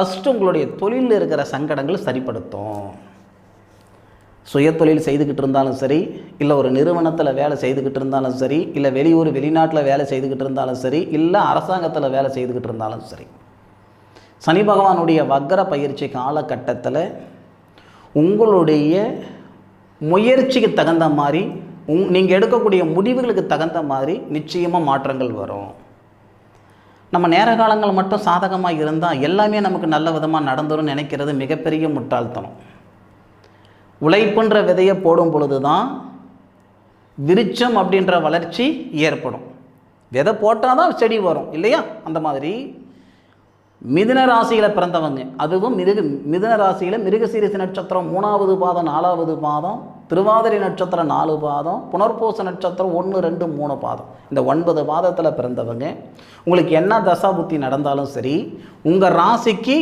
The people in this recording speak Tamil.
ஃபஸ்ட்டு உங்களுடைய தொழிலில் இருக்கிற சங்கடங்கள் சரிப்படுத்தும். சுயதொழில் செய்துக்கிட்டு இருந்தாலும் சரி இல்லை ஒரு நிறுவனத்தில் வேலை செய்துக்கிட்டு இருந்தாலும் சரி இல்லை வெளியூர் வெளிநாட்டில் வேலை செய்துக்கிட்டு இருந்தாலும் சரி இல்லை அரசாங்கத்தில் வேலை செய்துக்கிட்டு இருந்தாலும் சரி. சனி பகவானுடைய வக்கர பயிற்சி காலகட்டத்தில் உங்களுடைய முயற்சிக்கு தகுந்த மாதிரி உங் நீங்கள் எடுக்கக்கூடிய முடிவுகளுக்கு தகுந்த மாதிரி நிச்சயமாக மாற்றங்கள் வரும். நம்ம நேர காலங்கள் மட்டும் சாதகமாக இருந்தால் எல்லாமே நமக்கு நல்ல விதமாக நடந்துடும் நினைக்கிறது மிகப்பெரிய முட்டாள்தனம். உழைப்புன்ற விதையை போடும் பொழுது தான் விருச்சம் அப்படின்ற வளர்ச்சி ஏற்படும். விதை போட்டால் தான் செடி வரும் இல்லையா? அந்த மாதிரி மிதுன ராசியில் பிறந்தவங்க அதுவும் மிருக மிதுன ராசியில் மிருகசீரிச நட்சத்திரம் மூணாவது பாதம் நாலாவது பாதம் திருவாதிரை நட்சத்திரம் நாலு பாதம் புனர்பூச நட்சத்திரம் ஒன்று ரெண்டு மூணு பாதம். இந்த ஒன்பது பாதத்தில் பிறந்தவங்க உங்களுக்கு என்ன தசா புத்தி நடந்தாலும் சரி உங்கள் ராசிக்கு